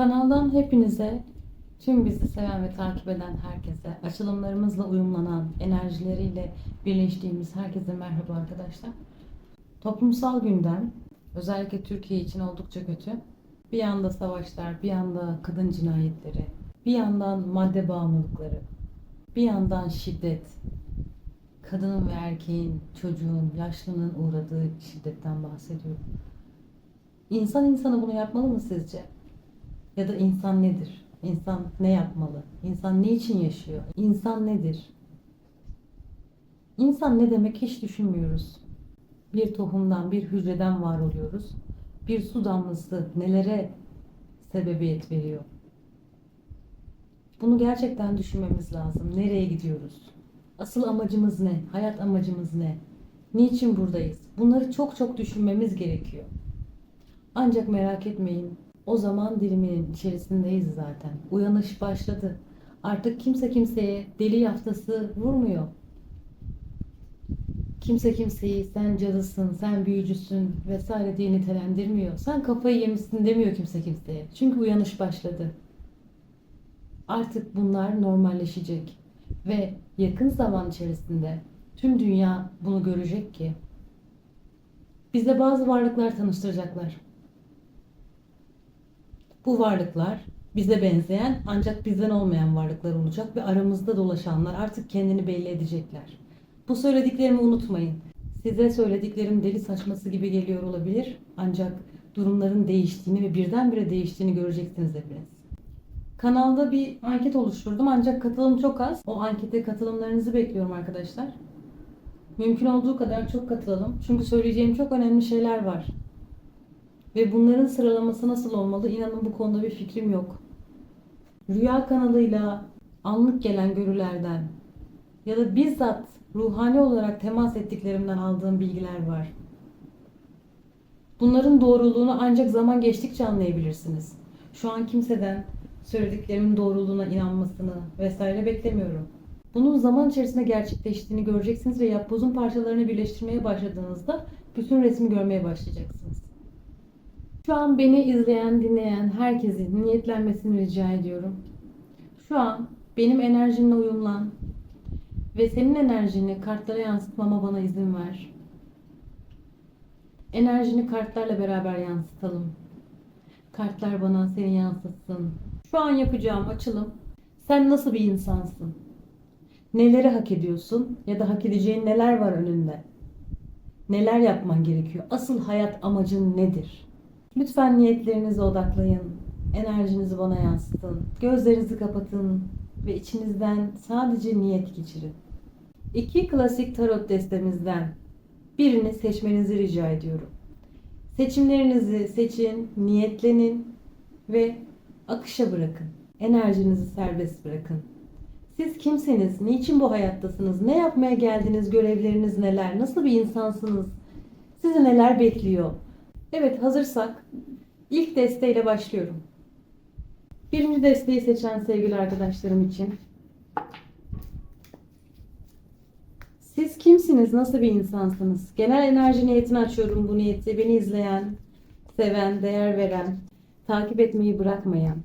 Kanaldan hepinize, tüm bizi seven ve takip eden herkese, açılımlarımızla uyumlanan, enerjileriyle birleştiğimiz herkese merhaba arkadaşlar. Toplumsal gündem, özellikle Türkiye için oldukça kötü. Bir yanda savaşlar, bir yanda kadın cinayetleri, bir yandan madde bağımlılıkları, bir yandan şiddet, kadının ve erkeğin, çocuğun, yaşlının uğradığı şiddetten bahsediyorum. İnsan insana bunu yapmalı mı sizce? Ya da insan nedir? İnsan ne yapmalı? İnsan ne için yaşıyor? İnsan nedir? İnsan ne demek hiç düşünmüyoruz. Bir tohumdan, bir hücreden var oluyoruz. Bir su damlası nelere sebebiyet veriyor? Bunu gerçekten düşünmemiz lazım. Nereye gidiyoruz? Asıl amacımız ne? Hayat amacımız ne? Niçin buradayız? Bunları çok çok düşünmemiz gerekiyor. Ancak merak etmeyin. O zaman diliminin içerisindeyiz zaten. Uyanış başladı. Artık kimse kimseye deli yaftası vurmuyor. Kimse kimseyi sen cadısın, sen büyücüsün vesaire diye nitelendirmiyor. Sen kafayı yemişsin demiyor kimse kimseye. Çünkü uyanış başladı. Artık bunlar normalleşecek. Ve yakın zaman içerisinde tüm dünya bunu görecek ki bize bazı varlıklar tanıştıracaklar. Bu varlıklar bize benzeyen ancak bizden olmayan varlıklar olacak ve aramızda dolaşanlar artık kendini belli edecekler. Bu söylediklerimi unutmayın. Size söylediklerim deli saçması gibi geliyor olabilir ancak durumların değiştiğini ve birdenbire değiştiğini göreceksiniz hepiniz. Kanalda bir anket oluşturdum ancak katılım çok az. O ankete katılımlarınızı bekliyorum arkadaşlar. Mümkün olduğu kadar çok katılalım. Çünkü söyleyeceğim çok önemli şeyler var. Ve bunların sıralaması nasıl olmalı inanın bu konuda bir fikrim yok. Rüya kanalıyla anlık gelen görülerden ya da bizzat ruhani olarak temas ettiklerimden aldığım bilgiler var. Bunların doğruluğunu ancak zaman geçtikçe anlayabilirsiniz. Şu an kimseden söylediklerimin doğruluğuna inanmasını vesaire beklemiyorum. Bunun zaman içerisinde gerçekleştiğini göreceksiniz ve yapbozun parçalarını birleştirmeye başladığınızda bütün resmi görmeye başlayacaksınız. Şu an beni izleyen, dinleyen herkesin niyetlenmesini rica ediyorum. Şu an benim enerjimle uyumlan ve senin enerjini kartlara yansıtmama bana izin ver. Enerjini kartlarla beraber yansıtalım. Kartlar bana seni yansıtsın. Şu an yapacağım açılım. Sen nasıl bir insansın? Neleri hak ediyorsun ya da hak edeceğin neler var önünde? Neler yapman gerekiyor? Asıl hayat amacın nedir? Lütfen niyetlerinize odaklayın. Enerjinizi bana yansıtın. Gözlerinizi kapatın ve içinizden sadece niyet geçirin. İki klasik tarot destemizden birini seçmenizi rica ediyorum. Seçimlerinizi seçin, niyetlenin ve akışa bırakın. Enerjinizi serbest bırakın. Siz kimseniz? Niçin bu hayattasınız? Ne yapmaya geldiniz? Görevleriniz neler? Nasıl bir insansınız? Sizi neler bekliyor? Evet hazırsak ilk desteğiyle başlıyorum. Birinci desteği seçen sevgili arkadaşlarım için. Siz kimsiniz? Nasıl bir insansınız? Genel enerji niyetini açıyorum bu niyeti. Beni izleyen, seven, değer veren, takip etmeyi bırakmayan.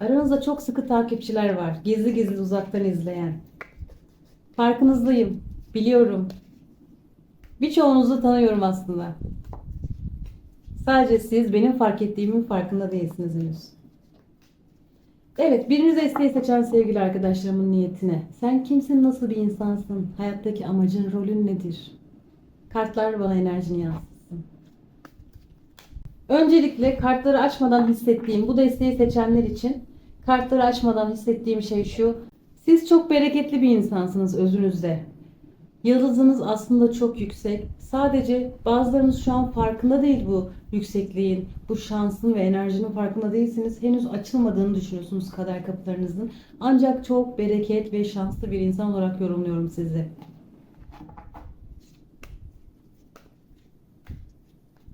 Aranızda çok sıkı takipçiler var. Gizli gizli uzaktan izleyen. Farkınızdayım. Biliyorum. Birçoğunuzu tanıyorum aslında. Sadece siz benim fark ettiğimin farkında değilsiniz henüz. Evet, birinci desteği seçen sevgili arkadaşlarımın niyetine. Sen kimsin, nasıl bir insansın? Hayattaki amacın, rolün nedir? Kartlar bana enerjini yansıtsın. Öncelikle kartları açmadan hissettiğim, bu desteği seçenler için kartları açmadan hissettiğim şey şu. Siz çok bereketli bir insansınız özünüzde. Yıldızınız aslında çok yüksek. Sadece bazılarınız şu an farkında değil bu yüksekliğin, bu şansın ve enerjinin farkında değilsiniz. Henüz açılmadığını düşünüyorsunuz kader kapılarınızın. Ancak çok bereket ve şanslı bir insan olarak yorumluyorum sizi.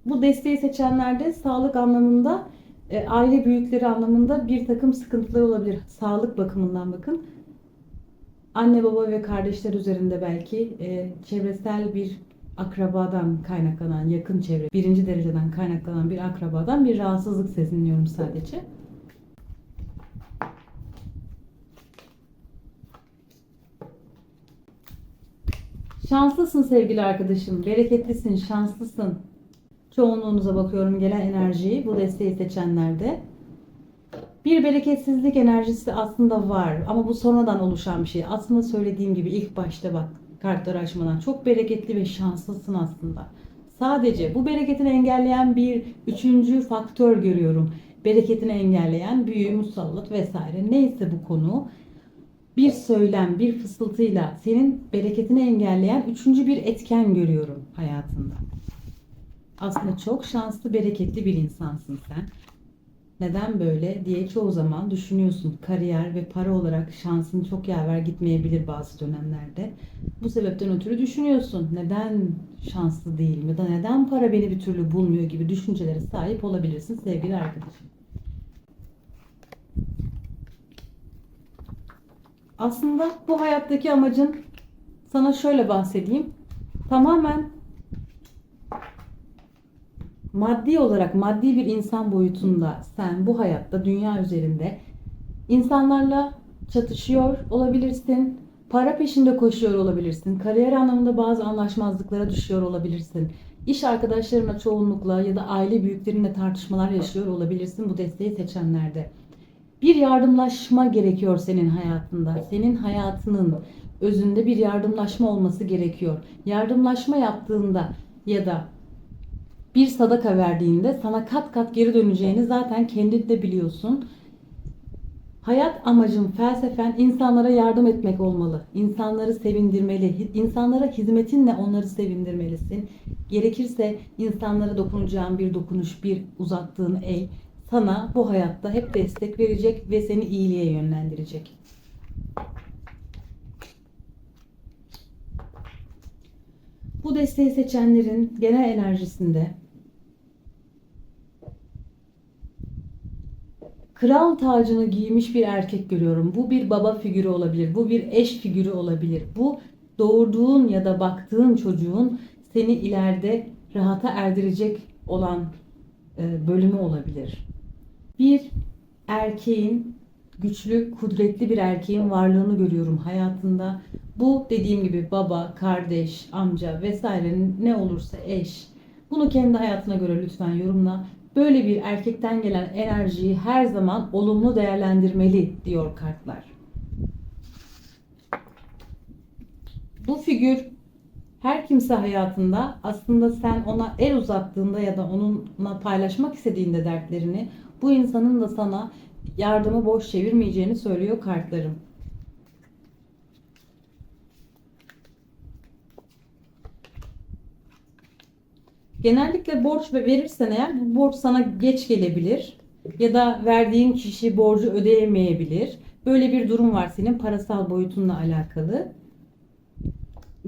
Bu desteği seçenlerde sağlık anlamında, e, aile büyükleri anlamında bir takım sıkıntılar olabilir. Sağlık bakımından bakın anne baba ve kardeşler üzerinde belki e, çevresel bir akrabadan kaynaklanan yakın çevre, birinci dereceden kaynaklanan bir akrabadan bir rahatsızlık sezinliyorum sadece. Şanslısın sevgili arkadaşım, bereketlisin, şanslısın. Çoğunluğunuza bakıyorum gelen enerjiyi bu desteği seçenlerde. Bir bereketsizlik enerjisi aslında var ama bu sonradan oluşan bir şey. Aslında söylediğim gibi ilk başta bak kartları açmadan çok bereketli ve şanslısın aslında. Sadece bu bereketini engelleyen bir üçüncü faktör görüyorum. Bereketini engelleyen büyü, musallat vesaire neyse bu konu bir söylem, bir fısıltıyla senin bereketini engelleyen üçüncü bir etken görüyorum hayatında. Aslında çok şanslı, bereketli bir insansın sen. Neden böyle diye çoğu zaman düşünüyorsun. Kariyer ve para olarak şansın çok yaver gitmeyebilir bazı dönemlerde. Bu sebepten ötürü düşünüyorsun. Neden şanslı değilim ya da neden para beni bir türlü bulmuyor gibi düşüncelere sahip olabilirsin sevgili arkadaşım. Aslında bu hayattaki amacın sana şöyle bahsedeyim. Tamamen maddi olarak maddi bir insan boyutunda sen bu hayatta dünya üzerinde insanlarla çatışıyor olabilirsin. Para peşinde koşuyor olabilirsin. Kariyer anlamında bazı anlaşmazlıklara düşüyor olabilirsin. İş arkadaşlarına çoğunlukla ya da aile büyüklerinle tartışmalar yaşıyor olabilirsin bu desteği seçenlerde. Bir yardımlaşma gerekiyor senin hayatında. Senin hayatının özünde bir yardımlaşma olması gerekiyor. Yardımlaşma yaptığında ya da bir sadaka verdiğinde sana kat kat geri döneceğini zaten kendin de biliyorsun. Hayat amacın, felsefen insanlara yardım etmek olmalı. İnsanları sevindirmeli. İnsanlara hizmetinle onları sevindirmelisin. Gerekirse insanlara dokunacağın bir dokunuş, bir uzattığın el sana bu hayatta hep destek verecek ve seni iyiliğe yönlendirecek. Bu desteği seçenlerin genel enerjisinde kral tacını giymiş bir erkek görüyorum. Bu bir baba figürü olabilir. Bu bir eş figürü olabilir. Bu doğurduğun ya da baktığın çocuğun seni ileride rahata erdirecek olan e, bölümü olabilir. Bir erkeğin güçlü, kudretli bir erkeğin varlığını görüyorum hayatında. Bu dediğim gibi baba, kardeş, amca vesairenin ne olursa eş. Bunu kendi hayatına göre lütfen yorumla. Böyle bir erkekten gelen enerjiyi her zaman olumlu değerlendirmeli diyor kartlar. Bu figür her kimse hayatında aslında sen ona el uzattığında ya da onunla paylaşmak istediğinde dertlerini bu insanın da sana yardımı boş çevirmeyeceğini söylüyor kartlarım. Genellikle borç verirsen eğer bu borç sana geç gelebilir ya da verdiğin kişi borcu ödeyemeyebilir. Böyle bir durum var senin parasal boyutunla alakalı.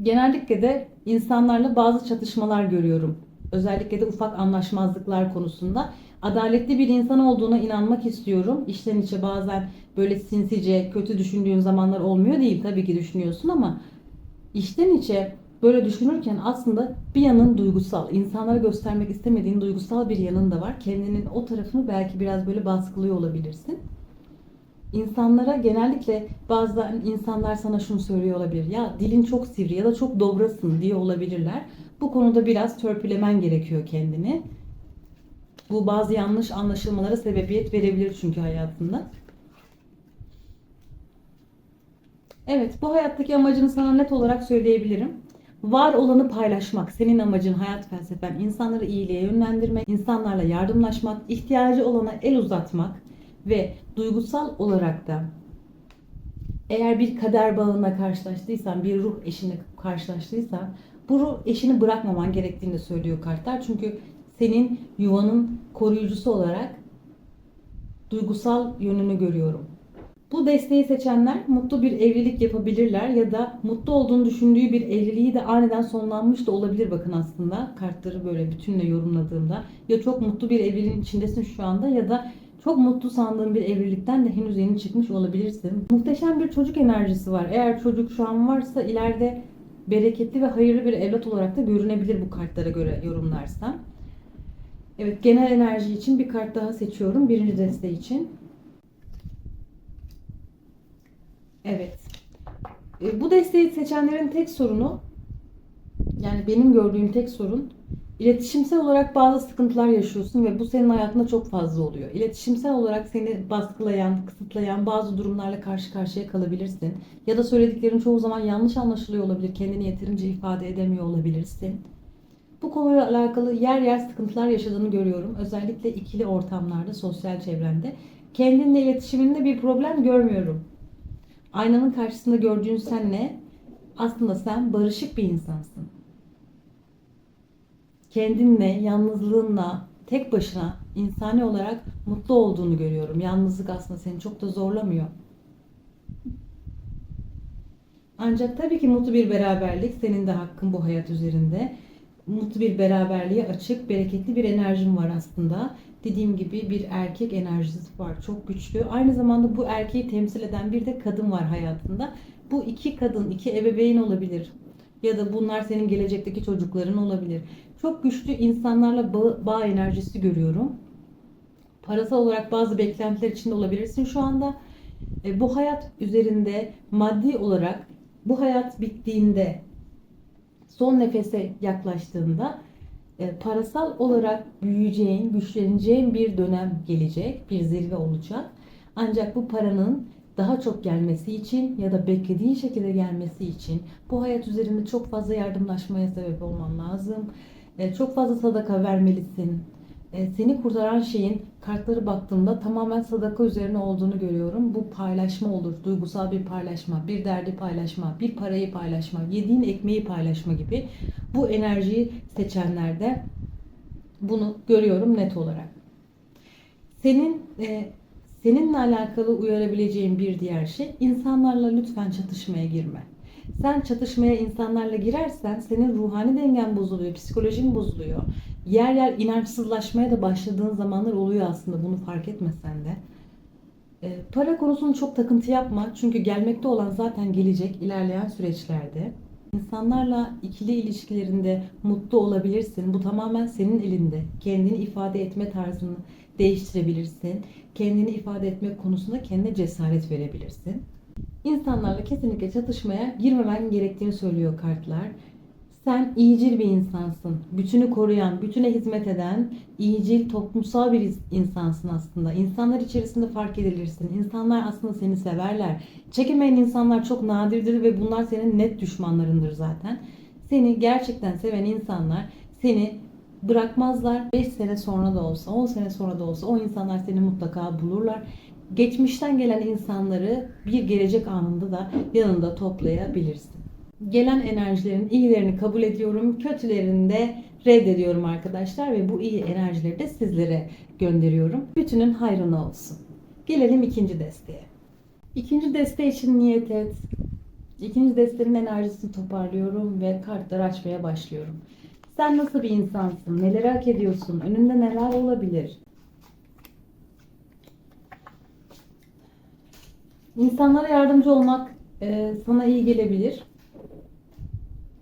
Genellikle de insanlarla bazı çatışmalar görüyorum. Özellikle de ufak anlaşmazlıklar konusunda. Adaletli bir insan olduğuna inanmak istiyorum. İçten içe bazen böyle sinsice, kötü düşündüğün zamanlar olmuyor değil. Tabii ki düşünüyorsun ama içten içe böyle düşünürken aslında bir yanın duygusal, insanlara göstermek istemediğin duygusal bir yanın da var. Kendinin o tarafını belki biraz böyle baskılıyor olabilirsin. İnsanlara genellikle bazı insanlar sana şunu söylüyor olabilir. Ya dilin çok sivri ya da çok dobrasın diye olabilirler. Bu konuda biraz törpülemen gerekiyor kendini. Bu bazı yanlış anlaşılmalara sebebiyet verebilir çünkü hayatında. Evet, bu hayattaki amacını sana net olarak söyleyebilirim. Var olanı paylaşmak, senin amacın hayat felsefen, insanları iyiliğe yönlendirmek, insanlarla yardımlaşmak, ihtiyacı olana el uzatmak ve duygusal olarak da eğer bir kader bağına karşılaştıysan, bir ruh eşine karşılaştıysan bu ruh eşini bırakmaman gerektiğini de söylüyor kartlar. Çünkü senin yuvanın koruyucusu olarak duygusal yönünü görüyorum. Bu desteği seçenler mutlu bir evlilik yapabilirler ya da mutlu olduğunu düşündüğü bir evliliği de aniden sonlanmış da olabilir bakın aslında kartları böyle bütünle yorumladığımda. Ya çok mutlu bir evliliğin içindesin şu anda ya da çok mutlu sandığın bir evlilikten de henüz yeni çıkmış olabilirsin. Muhteşem bir çocuk enerjisi var. Eğer çocuk şu an varsa ileride bereketli ve hayırlı bir evlat olarak da görünebilir bu kartlara göre yorumlarsam. Evet genel enerji için bir kart daha seçiyorum. Birinci deste için. Evet. E, bu desteği seçenlerin tek sorunu yani benim gördüğüm tek sorun iletişimsel olarak bazı sıkıntılar yaşıyorsun ve bu senin hayatında çok fazla oluyor. İletişimsel olarak seni baskılayan, kısıtlayan bazı durumlarla karşı karşıya kalabilirsin. Ya da söylediklerin çoğu zaman yanlış anlaşılıyor olabilir. Kendini yeterince ifade edemiyor olabilirsin. Bu konuyla alakalı yer yer sıkıntılar yaşadığını görüyorum. Özellikle ikili ortamlarda, sosyal çevrende. Kendinle iletişiminde bir problem görmüyorum. Aynanın karşısında gördüğün sen ne? Aslında sen barışık bir insansın. Kendinle, yalnızlığınla, tek başına insani olarak mutlu olduğunu görüyorum. Yalnızlık aslında seni çok da zorlamıyor. Ancak tabii ki mutlu bir beraberlik senin de hakkın bu hayat üzerinde. Mutlu bir beraberliğe açık, bereketli bir enerjin var aslında. Dediğim gibi bir erkek enerjisi var. Çok güçlü. Aynı zamanda bu erkeği temsil eden bir de kadın var hayatında. Bu iki kadın, iki ebeveyn olabilir. Ya da bunlar senin gelecekteki çocukların olabilir. Çok güçlü insanlarla bağ, bağ enerjisi görüyorum. Parasal olarak bazı beklentiler içinde olabilirsin şu anda. E, bu hayat üzerinde maddi olarak bu hayat bittiğinde son nefese yaklaştığında parasal olarak büyüyeceğin, güçleneceğin bir dönem gelecek, bir zirve olacak. Ancak bu paranın daha çok gelmesi için ya da beklediğin şekilde gelmesi için bu hayat üzerinde çok fazla yardımlaşmaya sebep olman lazım. E, çok fazla sadaka vermelisin. E, seni kurtaran şeyin kartları baktığımda tamamen sadaka üzerine olduğunu görüyorum. Bu paylaşma olur, duygusal bir paylaşma, bir derdi paylaşma, bir parayı paylaşma, yediğin ekmeği paylaşma gibi bu enerjiyi seçenlerde bunu görüyorum net olarak. Senin e, seninle alakalı uyarabileceğin bir diğer şey insanlarla lütfen çatışmaya girme. Sen çatışmaya insanlarla girersen senin ruhani dengen bozuluyor, psikolojin bozuluyor. Yer yer inançsızlaşmaya da başladığın zamanlar oluyor aslında bunu fark etmesen de. E, para konusunu çok takıntı yapma çünkü gelmekte olan zaten gelecek ilerleyen süreçlerde. İnsanlarla ikili ilişkilerinde mutlu olabilirsin. Bu tamamen senin elinde. Kendini ifade etme tarzını değiştirebilirsin. Kendini ifade etme konusunda kendine cesaret verebilirsin. İnsanlarla kesinlikle çatışmaya girmemen gerektiğini söylüyor kartlar. Sen iyicil bir insansın. Bütünü koruyan, bütüne hizmet eden, iyicil, toplumsal bir insansın aslında. İnsanlar içerisinde fark edilirsin. İnsanlar aslında seni severler. Çekemeyen insanlar çok nadirdir ve bunlar senin net düşmanlarındır zaten. Seni gerçekten seven insanlar seni bırakmazlar. 5 sene sonra da olsa, 10 sene sonra da olsa o insanlar seni mutlaka bulurlar. Geçmişten gelen insanları bir gelecek anında da yanında toplayabilirsin. Gelen enerjilerin iyilerini kabul ediyorum, kötülerini de reddediyorum arkadaşlar ve bu iyi enerjileri de sizlere gönderiyorum. Bütünün hayrına olsun. Gelelim ikinci desteğe. İkinci deste için niyet et. İkinci destenin enerjisini toparlıyorum ve kartları açmaya başlıyorum. Sen nasıl bir insansın? Neleri hak ediyorsun? Önünde neler olabilir? İnsanlara yardımcı olmak e, sana iyi gelebilir.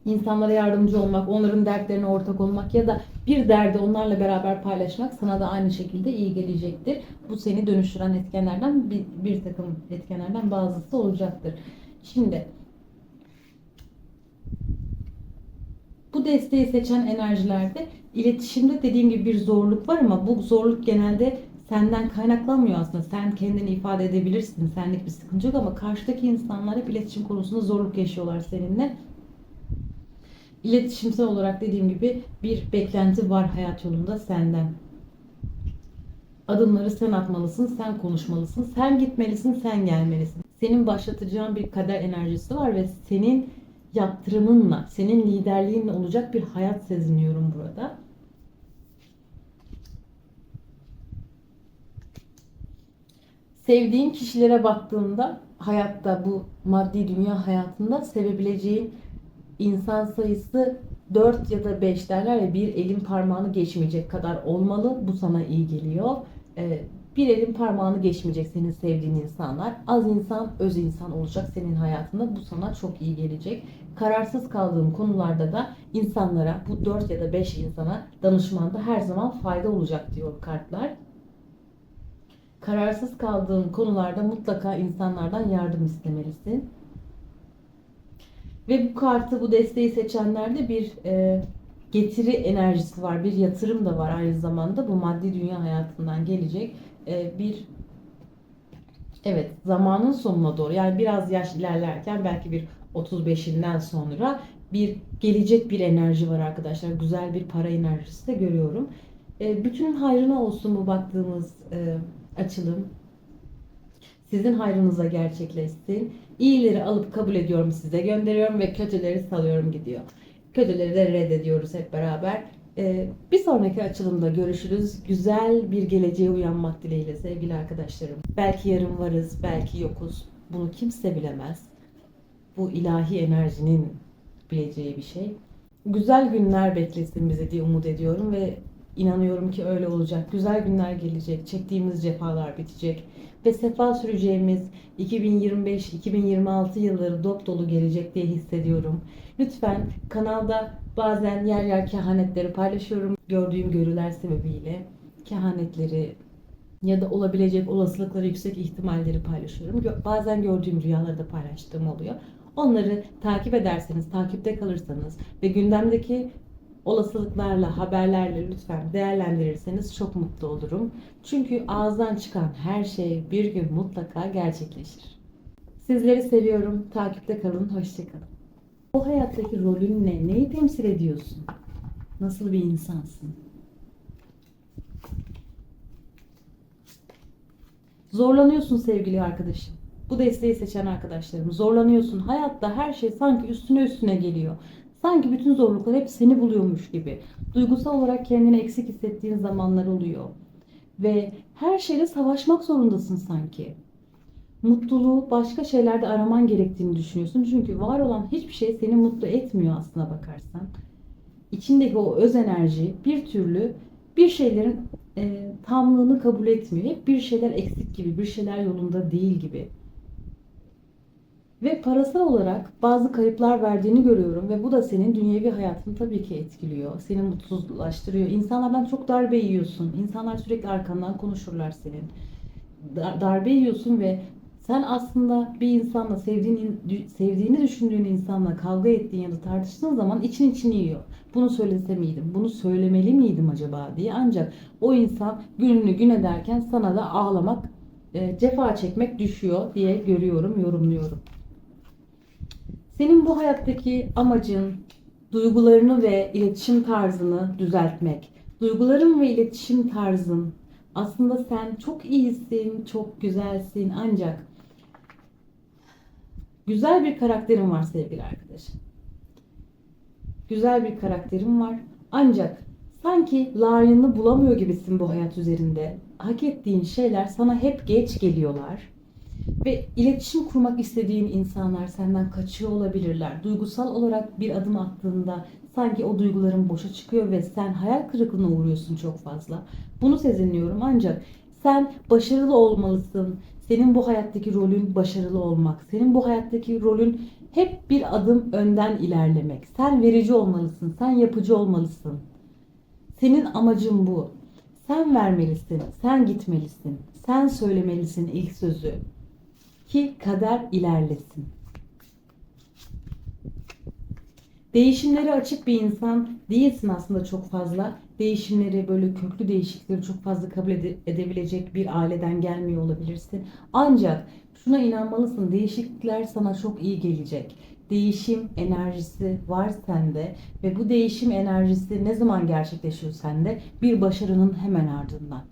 İnsanlara yardımcı olmak, onların dertlerine ortak olmak ya da bir derdi onlarla beraber paylaşmak sana da aynı şekilde iyi gelecektir. Bu seni dönüştüren etkenlerden bir, bir takım etkenlerden bazısı olacaktır. Şimdi bu desteği seçen enerjilerde iletişimde dediğim gibi bir zorluk var ama bu zorluk genelde senden kaynaklanmıyor aslında. Sen kendini ifade edebilirsin. Senlik bir sıkıntı yok ama karşıdaki insanlar hep iletişim konusunda zorluk yaşıyorlar seninle. İletişimsel olarak dediğim gibi bir beklenti var hayat yolunda senden. Adımları sen atmalısın, sen konuşmalısın, sen gitmelisin, sen gelmelisin. Senin başlatacağın bir kader enerjisi var ve senin yaptırımınla, senin liderliğinle olacak bir hayat seziniyorum burada. Sevdiğin kişilere baktığında hayatta bu maddi dünya hayatında sevebileceğin insan sayısı 4 ya da 5 derler ya bir elin parmağını geçmeyecek kadar olmalı. Bu sana iyi geliyor. Ee, bir elin parmağını geçmeyecek senin sevdiğin insanlar. Az insan, öz insan olacak senin hayatında. Bu sana çok iyi gelecek. Kararsız kaldığın konularda da insanlara, bu 4 ya da 5 insana danışmanda her zaman fayda olacak diyor kartlar. Kararsız kaldığın konularda mutlaka insanlardan yardım istemelisin. Ve bu kartı, bu desteği seçenlerde bir e, getiri enerjisi var, bir yatırım da var aynı zamanda. Bu maddi dünya hayatından gelecek e, bir evet zamanın sonuna doğru yani biraz yaş ilerlerken belki bir 35'inden sonra bir gelecek bir enerji var arkadaşlar. Güzel bir para enerjisi de görüyorum. E, bütün hayrına olsun bu baktığımız e, açılım. Sizin hayrınıza gerçekleşsin. İyileri alıp kabul ediyorum size gönderiyorum ve kötüleri salıyorum gidiyor. Kötüleri de reddediyoruz hep beraber. Ee, bir sonraki açılımda görüşürüz. Güzel bir geleceğe uyanmak dileğiyle sevgili arkadaşlarım. Belki yarın varız, belki yokuz. Bunu kimse bilemez. Bu ilahi enerjinin bileceği bir şey. Güzel günler beklesin bizi diye umut ediyorum ve inanıyorum ki öyle olacak. Güzel günler gelecek. Çektiğimiz cefalar bitecek ve sefa süreceğimiz 2025-2026 yılları dop dolu gelecek diye hissediyorum. Lütfen kanalda bazen yer yer kehanetleri paylaşıyorum. Gördüğüm görüler sebebiyle kehanetleri ya da olabilecek olasılıkları yüksek ihtimalleri paylaşıyorum. Bazen gördüğüm rüyaları da paylaştığım oluyor. Onları takip ederseniz, takipte kalırsanız ve gündemdeki olasılıklarla, haberlerle lütfen değerlendirirseniz çok mutlu olurum. Çünkü ağızdan çıkan her şey bir gün mutlaka gerçekleşir. Sizleri seviyorum. Takipte kalın. Hoşçakalın. Bu hayattaki rolün ne? Neyi temsil ediyorsun? Nasıl bir insansın? Zorlanıyorsun sevgili arkadaşım. Bu desteği seçen arkadaşlarım. Zorlanıyorsun. Hayatta her şey sanki üstüne üstüne geliyor. Sanki bütün zorluklar hep seni buluyormuş gibi. Duygusal olarak kendini eksik hissettiğin zamanlar oluyor. Ve her şeyle savaşmak zorundasın sanki. Mutluluğu başka şeylerde araman gerektiğini düşünüyorsun. Çünkü var olan hiçbir şey seni mutlu etmiyor aslına bakarsan. İçindeki o öz enerji bir türlü bir şeylerin e, tamlığını kabul etmiyor. Hep bir şeyler eksik gibi, bir şeyler yolunda değil gibi. Ve parasal olarak bazı kayıplar verdiğini görüyorum ve bu da senin dünyevi hayatını tabii ki etkiliyor. Seni mutsuzlaştırıyor. İnsanlardan çok darbe yiyorsun. İnsanlar sürekli arkandan konuşurlar senin. Dar- darbe yiyorsun ve sen aslında bir insanla sevdiğin, sevdiğini düşündüğün insanla kavga ettiğin ya da tartıştığın zaman için içini yiyor. Bunu söylese miydim? Bunu söylemeli miydim acaba diye. Ancak o insan gününü gün ederken sana da ağlamak, e, cefa çekmek düşüyor diye görüyorum, yorumluyorum. Senin bu hayattaki amacın duygularını ve iletişim tarzını düzeltmek. Duyguların ve iletişim tarzın aslında sen çok iyisin, çok güzelsin ancak güzel bir karakterin var sevgili arkadaşım. Güzel bir karakterin var ancak sanki layığını bulamıyor gibisin bu hayat üzerinde. Hak ettiğin şeyler sana hep geç geliyorlar. Ve iletişim kurmak istediğin insanlar senden kaçıyor olabilirler. Duygusal olarak bir adım attığında sanki o duyguların boşa çıkıyor ve sen hayal kırıklığına uğruyorsun çok fazla. Bunu sezinliyorum ancak sen başarılı olmalısın. Senin bu hayattaki rolün başarılı olmak. Senin bu hayattaki rolün hep bir adım önden ilerlemek. Sen verici olmalısın. Sen yapıcı olmalısın. Senin amacın bu. Sen vermelisin. Sen gitmelisin. Sen söylemelisin ilk sözü ki kader ilerlesin. Değişimleri açık bir insan değilsin aslında çok fazla. Değişimleri böyle köklü değişiklikleri çok fazla kabul ede- edebilecek bir aileden gelmiyor olabilirsin. Ancak şuna inanmalısın değişiklikler sana çok iyi gelecek. Değişim enerjisi var sende ve bu değişim enerjisi ne zaman gerçekleşiyor sende? Bir başarının hemen ardından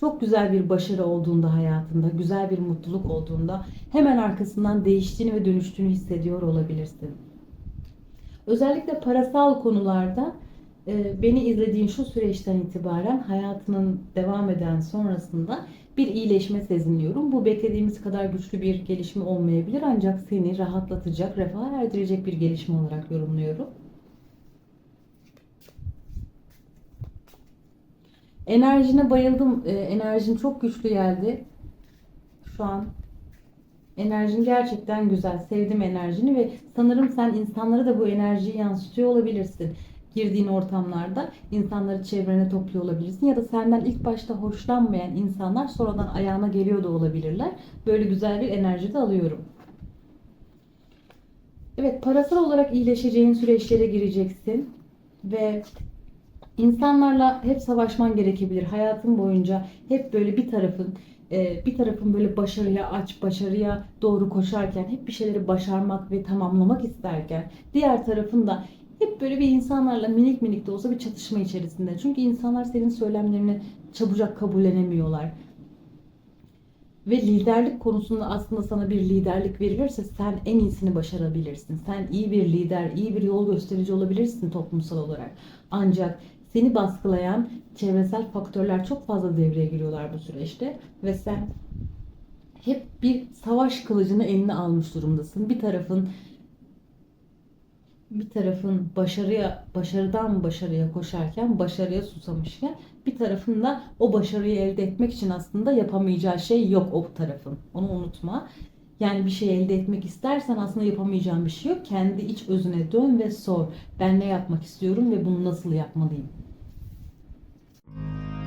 çok güzel bir başarı olduğunda hayatında, güzel bir mutluluk olduğunda hemen arkasından değiştiğini ve dönüştüğünü hissediyor olabilirsin. Özellikle parasal konularda e, beni izlediğin şu süreçten itibaren hayatının devam eden sonrasında bir iyileşme sezinliyorum. Bu beklediğimiz kadar güçlü bir gelişme olmayabilir ancak seni rahatlatacak, refaha erdirecek bir gelişme olarak yorumluyorum. Enerjine bayıldım. Ee, enerjin çok güçlü geldi. Şu an enerjin gerçekten güzel. Sevdim enerjini ve sanırım sen insanlara da bu enerjiyi yansıtıyor olabilirsin. Girdiğin ortamlarda insanları çevrene topluyor olabilirsin ya da senden ilk başta hoşlanmayan insanlar sonradan ayağına geliyor da olabilirler. Böyle güzel bir enerji de alıyorum. Evet, parasal olarak iyileşeceğin süreçlere gireceksin ve insanlarla hep savaşman gerekebilir. Hayatın boyunca hep böyle bir tarafın e, bir tarafın böyle başarıya aç, başarıya doğru koşarken, hep bir şeyleri başarmak ve tamamlamak isterken, diğer tarafın da hep böyle bir insanlarla minik minik de olsa bir çatışma içerisinde. Çünkü insanlar senin söylemlerini çabucak kabullenemiyorlar. Ve liderlik konusunda aslında sana bir liderlik verilirse sen en iyisini başarabilirsin. Sen iyi bir lider, iyi bir yol gösterici olabilirsin toplumsal olarak. Ancak seni baskılayan çevresel faktörler çok fazla devreye giriyorlar bu süreçte ve sen hep bir savaş kılıcını eline almış durumdasın. Bir tarafın bir tarafın başarıya başarıdan başarıya koşarken başarıya susamışken bir tarafın da o başarıyı elde etmek için aslında yapamayacağı şey yok o tarafın. Onu unutma. Yani bir şey elde etmek istersen aslında yapamayacağın bir şey yok. Kendi iç özüne dön ve sor. Ben ne yapmak istiyorum ve bunu nasıl yapmalıyım? Müzik